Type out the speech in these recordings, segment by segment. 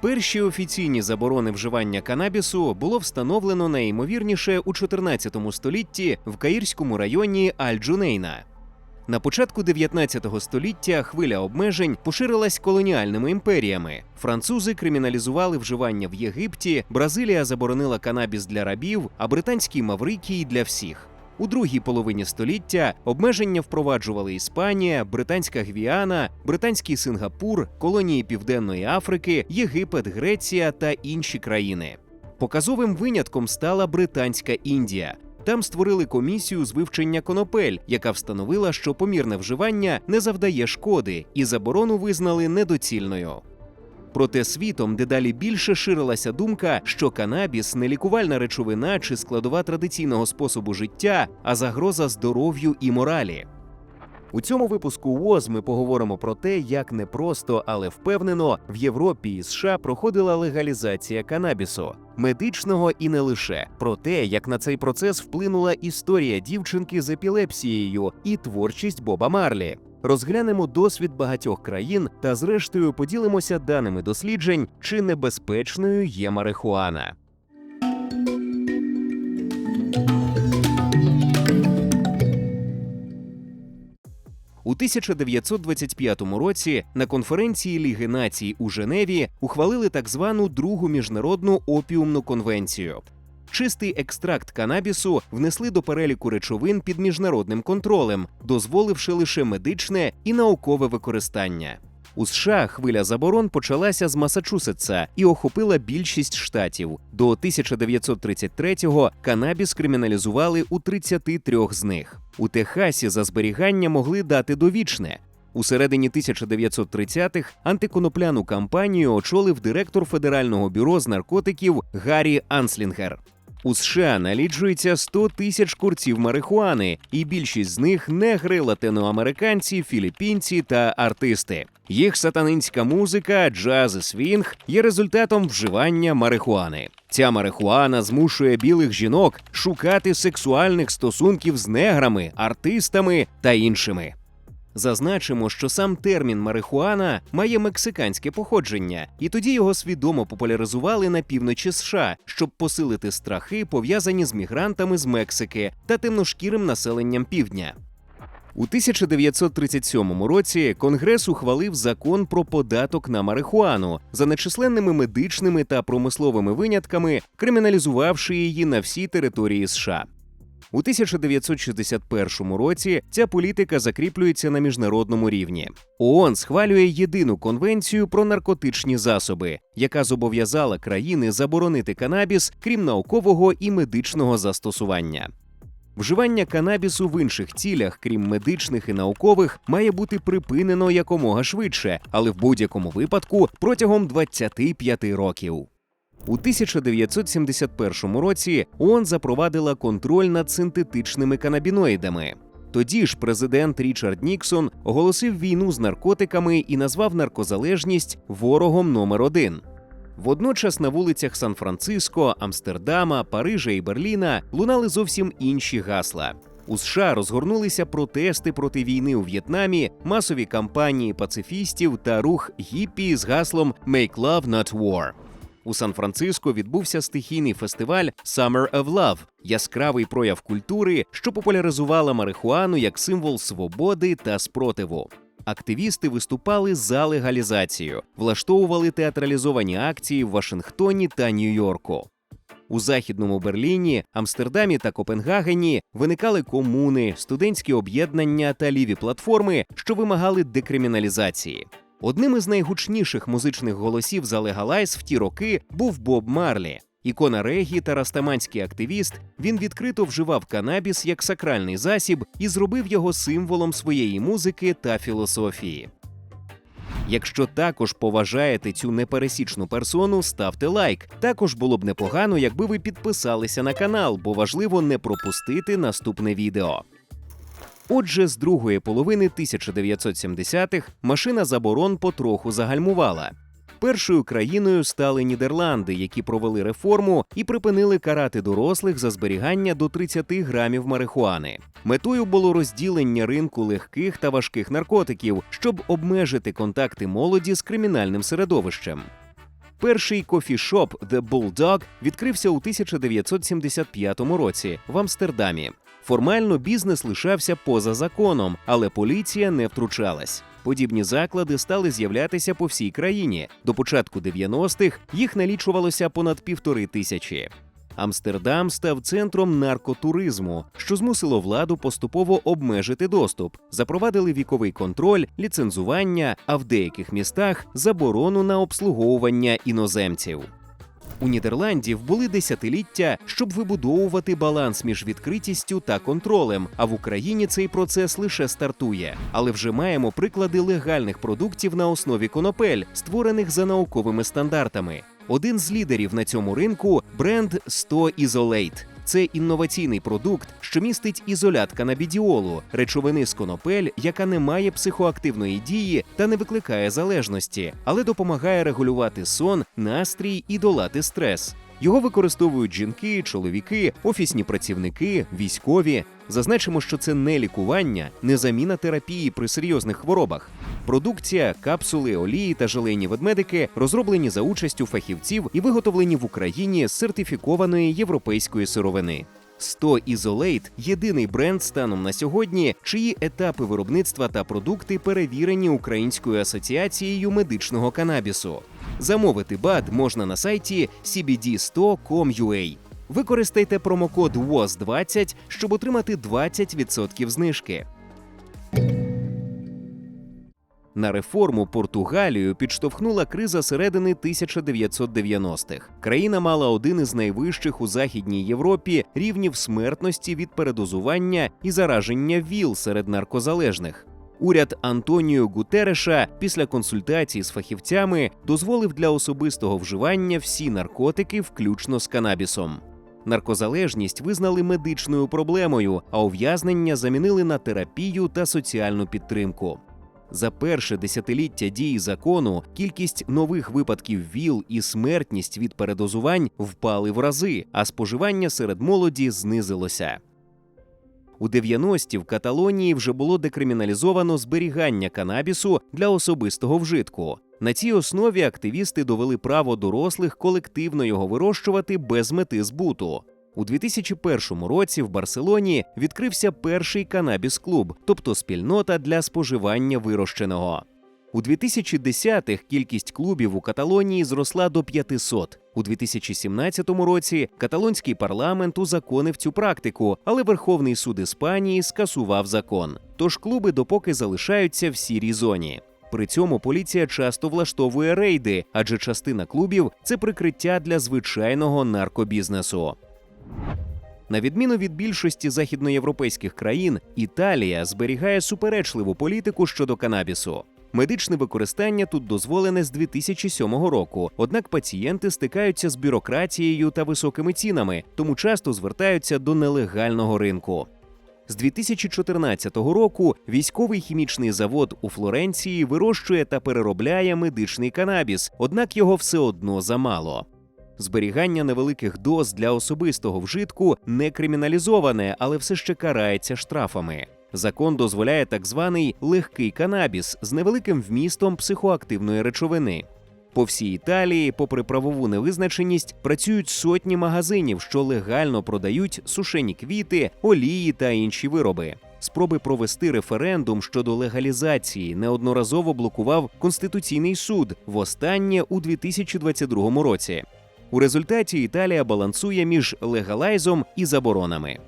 Перші офіційні заборони вживання канабісу було встановлено найімовірніше у 14 столітті в Каїрському районі Аль-Джунейна. На початку 19 століття хвиля обмежень поширилась колоніальними імперіями. Французи криміналізували вживання в Єгипті, Бразилія заборонила канабіс для рабів, а британський Маврикій для всіх. У другій половині століття обмеження впроваджували Іспанія, Британська Гвіана, Британський Сингапур, колонії Південної Африки, Єгипет, Греція та інші країни. Показовим винятком стала Британська Індія. Там створили комісію з вивчення конопель, яка встановила, що помірне вживання не завдає шкоди, і заборону визнали недоцільною. Проте світом дедалі більше ширилася думка, що канабіс не лікувальна речовина чи складова традиційного способу життя, а загроза здоров'ю і моралі. У цьому випуску ВОЗ ми поговоримо про те, як непросто, але впевнено в Європі і США проходила легалізація канабісу, медичного і не лише про те, як на цей процес вплинула історія дівчинки з епілепсією і творчість Боба Марлі. Розглянемо досвід багатьох країн та, зрештою, поділимося даними досліджень, чи небезпечною є марихуана. У 1925 році на конференції Ліги націй у Женеві ухвалили так звану Другу міжнародну опіумну конвенцію. Чистий екстракт канабісу внесли до переліку речовин під міжнародним контролем, дозволивши лише медичне і наукове використання. У США хвиля заборон почалася з Масачусетса і охопила більшість штатів. До 1933-го канабіс криміналізували у 33 з них. У Техасі за зберігання могли дати довічне. У середині 1930-х антиконопляну кампанію очолив директор Федерального бюро з наркотиків Гаррі Анслінгер. У США налічується 100 тисяч курців марихуани, і більшість з них негри, латиноамериканці, філіппінці та артисти. Їх сатанинська музика, джаз і свінг є результатом вживання марихуани. Ця марихуана змушує білих жінок шукати сексуальних стосунків з неграми, артистами та іншими. Зазначимо, що сам термін марихуана має мексиканське походження, і тоді його свідомо популяризували на півночі США, щоб посилити страхи, пов'язані з мігрантами з Мексики та темношкірим населенням півдня. У 1937 році Конгрес ухвалив закон про податок на марихуану за нечисленними медичними та промисловими винятками, криміналізувавши її на всій території США. У 1961 році ця політика закріплюється на міжнародному рівні. ООН схвалює єдину конвенцію про наркотичні засоби, яка зобов'язала країни заборонити канабіс, крім наукового і медичного застосування. Вживання канабісу в інших цілях, крім медичних і наукових, має бути припинено якомога швидше, але в будь-якому випадку протягом 25 років. У 1971 році ООН запровадила контроль над синтетичними канабіноїдами. Тоді ж президент Річард Ніксон оголосив війну з наркотиками і назвав наркозалежність ворогом номер один. Водночас на вулицях Сан-Франциско, Амстердама, Парижа і Берліна лунали зовсім інші гасла. У США розгорнулися протести проти війни у В'єтнамі, масові кампанії пацифістів та рух гіппі з гаслом «Make love, not war». У Сан-Франциско відбувся стихійний фестиваль Summer of Love – яскравий прояв культури, що популяризувала марихуану як символ свободи та спротиву. Активісти виступали за легалізацію, влаштовували театралізовані акції в Вашингтоні та Нью-Йорку. У західному Берліні, Амстердамі та Копенгагені виникали комуни, студентські об'єднання та ліві платформи, що вимагали декриміналізації. Одним із найгучніших музичних голосів за легалайз в ті роки був Боб Марлі. Ікона регі та растаманський активіст, він відкрито вживав канабіс як сакральний засіб і зробив його символом своєї музики та філософії. Якщо також поважаєте цю непересічну персону, ставте лайк. Також було б непогано, якби ви підписалися на канал, бо важливо не пропустити наступне відео. Отже, з другої половини 1970-х машина заборон потроху загальмувала. Першою країною стали Нідерланди, які провели реформу і припинили карати дорослих за зберігання до 30 грамів марихуани. Метою було розділення ринку легких та важких наркотиків, щоб обмежити контакти молоді з кримінальним середовищем. Перший кофішоп The Bulldog відкрився у 1975 році в Амстердамі. Формально бізнес лишався поза законом, але поліція не втручалась. Подібні заклади стали з'являтися по всій країні. До початку 90-х їх налічувалося понад півтори тисячі. Амстердам став центром наркотуризму, що змусило владу поступово обмежити доступ, запровадили віковий контроль, ліцензування, а в деяких містах заборону на обслуговування іноземців. У Нідерландів були десятиліття, щоб вибудовувати баланс між відкритістю та контролем. А в Україні цей процес лише стартує. Але вже маємо приклади легальних продуктів на основі конопель, створених за науковими стандартами. Один з лідерів на цьому ринку бренд 100 Isolate. Це інноваційний продукт, що містить ізолят канабідіолу, речовини з конопель, яка не має психоактивної дії та не викликає залежності, але допомагає регулювати сон, настрій і долати стрес. Його використовують жінки, чоловіки, офісні працівники, військові. Зазначимо, що це не лікування, не заміна терапії при серйозних хворобах. Продукція, капсули, олії та желейні ведмедики розроблені за участю фахівців і виготовлені в Україні з сертифікованої європейської сировини. 100 Isolate – єдиний бренд станом на сьогодні, чиї етапи виробництва та продукти перевірені Українською асоціацією медичного канабісу. Замовити БАД можна на сайті cbd100.com.ua. Використайте промокод WOS20, щоб отримати 20% знижки. На реформу Португалію підштовхнула криза середини 1990-х. Країна мала один із найвищих у Західній Європі рівнів смертності від передозування і зараження ВІЛ серед наркозалежних. Уряд Антоніо Гутереша після консультацій з фахівцями дозволив для особистого вживання всі наркотики, включно з канабісом. Наркозалежність визнали медичною проблемою, а ув'язнення замінили на терапію та соціальну підтримку. За перше десятиліття дії закону кількість нових випадків ВІЛ і смертність від передозувань впали в рази, а споживання серед молоді знизилося. У 90-ті в Каталонії вже було декриміналізовано зберігання канабісу для особистого вжитку. На цій основі активісти довели право дорослих колективно його вирощувати без мети збуту. У 2001 році в Барселоні відкрився перший канабіс-клуб, тобто спільнота для споживання вирощеного. У 2010-х кількість клубів у Каталонії зросла до 500. У 2017 році каталонський парламент узаконив цю практику, але Верховний суд Іспанії скасував закон. Тож клуби допоки залишаються в сірій зоні. При цьому поліція часто влаштовує рейди, адже частина клубів це прикриття для звичайного наркобізнесу. На відміну від більшості західноєвропейських країн, Італія зберігає суперечливу політику щодо канабісу. Медичне використання тут дозволене з 2007 року, однак пацієнти стикаються з бюрократією та високими цінами, тому часто звертаються до нелегального ринку. З 2014 року військовий хімічний завод у Флоренції вирощує та переробляє медичний канабіс, однак його все одно замало. Зберігання невеликих доз для особистого вжитку не криміналізоване, але все ще карається штрафами. Закон дозволяє так званий легкий канабіс з невеликим вмістом психоактивної речовини. По всій Італії, попри правову невизначеність, працюють сотні магазинів, що легально продають сушені квіти, олії та інші вироби. Спроби провести референдум щодо легалізації неодноразово блокував Конституційний суд востаннє у 2022 році. У результаті Італія балансує між легалайзом і заборонами.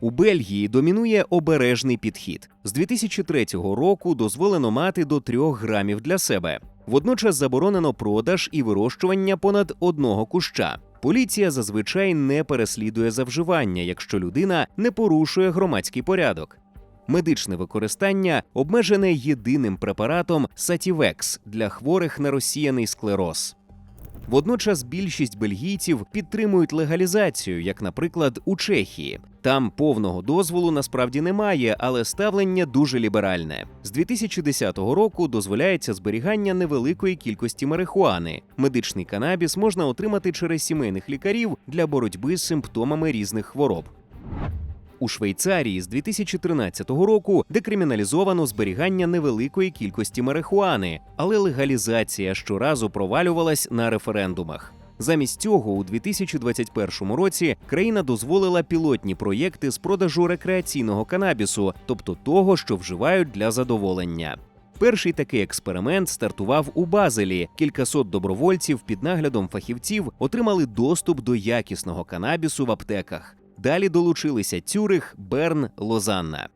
У Бельгії домінує обережний підхід. З 2003 року дозволено мати до 3 грамів для себе. Водночас заборонено продаж і вирощування понад одного куща. Поліція зазвичай не переслідує за вживання, якщо людина не порушує громадський порядок. Медичне використання обмежене єдиним препаратом Сатівекс для хворих на розсіяний склероз. Водночас більшість бельгійців підтримують легалізацію, як, наприклад, у Чехії. Там повного дозволу насправді немає, але ставлення дуже ліберальне. З 2010 року дозволяється зберігання невеликої кількості марихуани. Медичний канабіс можна отримати через сімейних лікарів для боротьби з симптомами різних хвороб. У Швейцарії з 2013 року декриміналізовано зберігання невеликої кількості марихуани, але легалізація щоразу провалювалась на референдумах. Замість цього, у 2021 році країна дозволила пілотні проєкти з продажу рекреаційного канабісу, тобто того, що вживають для задоволення. Перший такий експеримент стартував у Базелі. Кількасот добровольців під наглядом фахівців отримали доступ до якісного канабісу в аптеках. Далі долучилися Цюрих, Берн, Лозанна.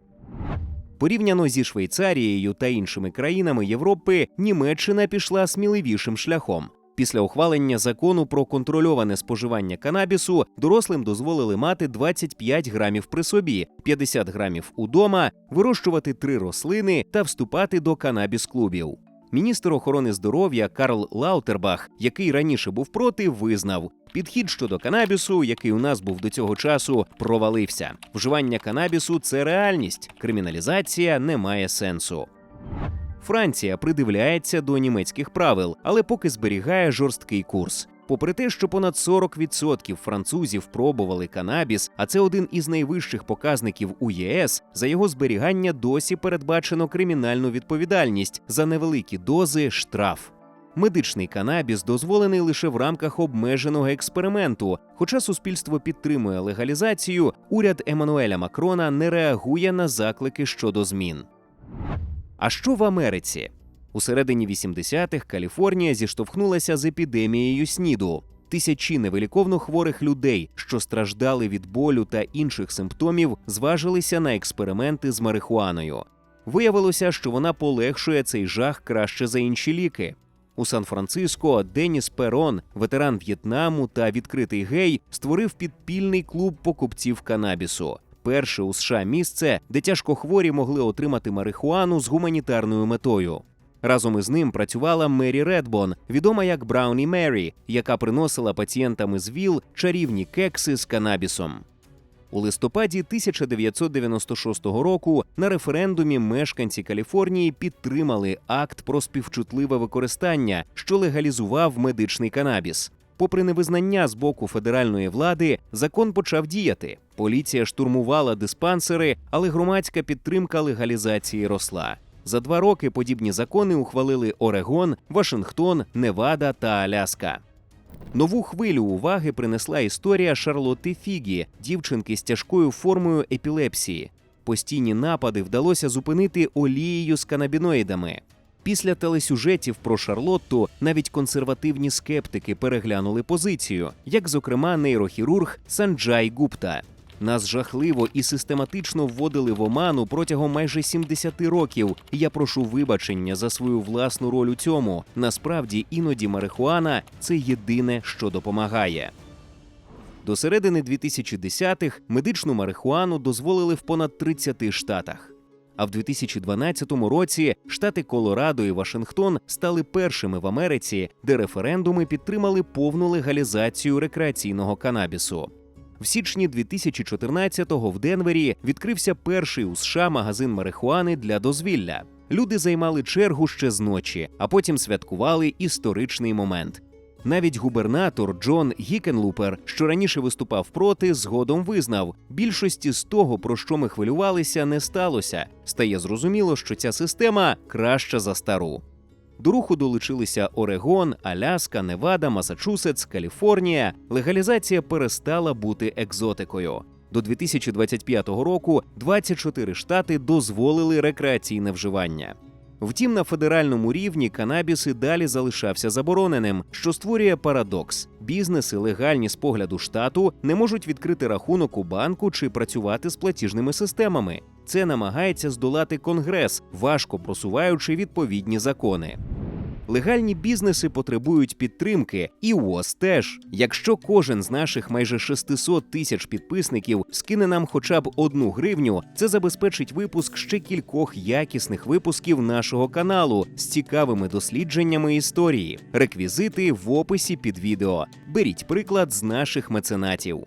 Порівняно зі Швейцарією та іншими країнами Європи, Німеччина пішла сміливішим шляхом. Після ухвалення закону про контрольоване споживання канабісу дорослим дозволили мати 25 грамів при собі, 50 грамів удома, вирощувати три рослини та вступати до канабіс-клубів. Міністр охорони здоров'я Карл Лаутербах, який раніше був проти, визнав, підхід щодо канабісу, який у нас був до цього часу, провалився. Вживання канабісу це реальність, криміналізація не має сенсу. Франція придивляється до німецьких правил, але поки зберігає жорсткий курс. Попри те, що понад 40% французів пробували канабіс, а це один із найвищих показників у ЄС, за його зберігання досі передбачено кримінальну відповідальність за невеликі дози штраф. Медичний канабіс дозволений лише в рамках обмеженого експерименту. Хоча суспільство підтримує легалізацію, уряд Еммануеля Макрона не реагує на заклики щодо змін. А що в Америці? У середині 80-х Каліфорнія зіштовхнулася з епідемією СНІДу. Тисячі невиліковно хворих людей, що страждали від болю та інших симптомів, зважилися на експерименти з марихуаною. Виявилося, що вона полегшує цей жах краще за інші ліки. У Сан-Франциско Деніс Перон, ветеран В'єтнаму та відкритий гей, створив підпільний клуб покупців канабісу. Перше у США місце, де тяжкохворі могли отримати марихуану з гуманітарною метою. Разом із ним працювала Мері Редбон, відома як Брауні Мері, яка приносила пацієнтам із ВІЛ чарівні кекси з канабісом. У листопаді 1996 року на референдумі мешканці Каліфорнії підтримали акт про співчутливе використання, що легалізував медичний канабіс. Попри невизнання з боку федеральної влади, закон почав діяти. Поліція штурмувала диспансери, але громадська підтримка легалізації росла. За два роки подібні закони ухвалили Орегон, Вашингтон, Невада та Аляска. Нову хвилю уваги принесла історія Шарлотти Фігі, дівчинки з тяжкою формою епілепсії. Постійні напади вдалося зупинити олією з канабіноїдами. Після телесюжетів про Шарлотту навіть консервативні скептики переглянули позицію, як, зокрема, нейрохірург Санджай Гупта. Нас жахливо і систематично вводили в оману протягом майже 70 років. Я прошу вибачення за свою власну роль у цьому. Насправді іноді марихуана це єдине, що допомагає. До середини 2010-х медичну марихуану дозволили в понад 30 штатах. А в 2012 році штати Колорадо і Вашингтон стали першими в Америці, де референдуми підтримали повну легалізацію рекреаційного канабісу. В січні 2014-го в Денвері відкрився перший у США магазин марихуани для дозвілля. Люди займали чергу ще з ночі, а потім святкували історичний момент. Навіть губернатор Джон Гікенлупер, що раніше виступав проти, згодом визнав: більшості з того, про що ми хвилювалися, не сталося. Стає зрозуміло, що ця система краща за стару. До руху долучилися Орегон, Аляска, Невада, Масачусетс, Каліфорнія. Легалізація перестала бути екзотикою. До 2025 року 24 штати дозволили рекреаційне вживання. Втім, на федеральному рівні канабіс і далі залишався забороненим, що створює парадокс: бізнеси, легальні з погляду штату, не можуть відкрити рахунок у банку чи працювати з платіжними системами. Це намагається здолати конгрес, важко просуваючи відповідні закони. Легальні бізнеси потребують підтримки, і УОЗ теж. Якщо кожен з наших майже 600 тисяч підписників скине нам хоча б одну гривню, це забезпечить випуск ще кількох якісних випусків нашого каналу з цікавими дослідженнями історії. Реквізити в описі під відео. Беріть приклад з наших меценатів.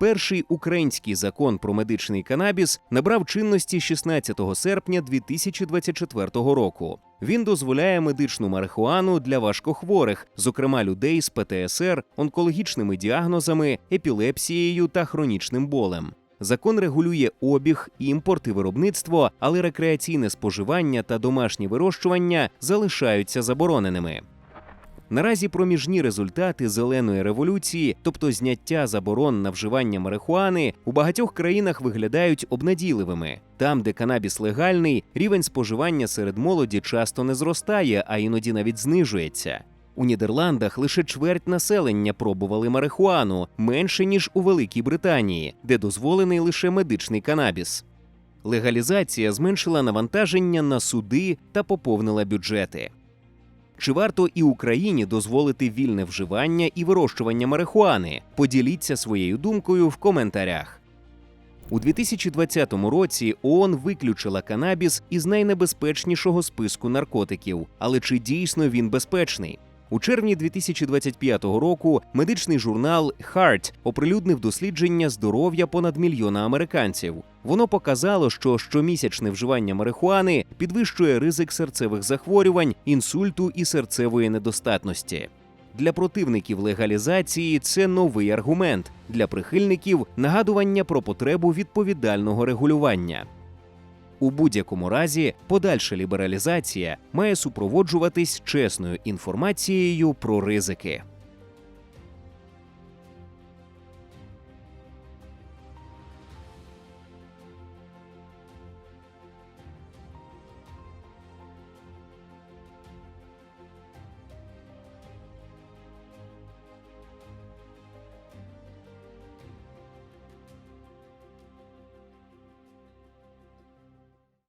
Перший український закон про медичний канабіс набрав чинності 16 серпня 2024 року. Він дозволяє медичну марихуану для важкохворих, зокрема людей з ПТСР, онкологічними діагнозами, епілепсією та хронічним болем. Закон регулює обіг, імпорт і виробництво, але рекреаційне споживання та домашнє вирощування залишаються забороненими. Наразі проміжні результати зеленої революції, тобто зняття заборон на вживання марихуани, у багатьох країнах виглядають обнадійливими. Там, де канабіс легальний, рівень споживання серед молоді часто не зростає, а іноді навіть знижується. У Нідерландах лише чверть населення пробували марихуану, менше ніж у Великій Британії, де дозволений лише медичний канабіс. Легалізація зменшила навантаження на суди та поповнила бюджети. Чи варто і Україні дозволити вільне вживання і вирощування марихуани? Поділіться своєю думкою в коментарях. У 2020 році ООН виключила канабіс із найнебезпечнішого списку наркотиків. Але чи дійсно він безпечний? У червні 2025 року медичний журнал Heart оприлюднив дослідження здоров'я понад мільйона американців. Воно показало, що щомісячне вживання марихуани підвищує ризик серцевих захворювань, інсульту і серцевої недостатності. Для противників легалізації це новий аргумент, для прихильників нагадування про потребу відповідального регулювання. У будь-якому разі, подальша лібералізація має супроводжуватись чесною інформацією про ризики.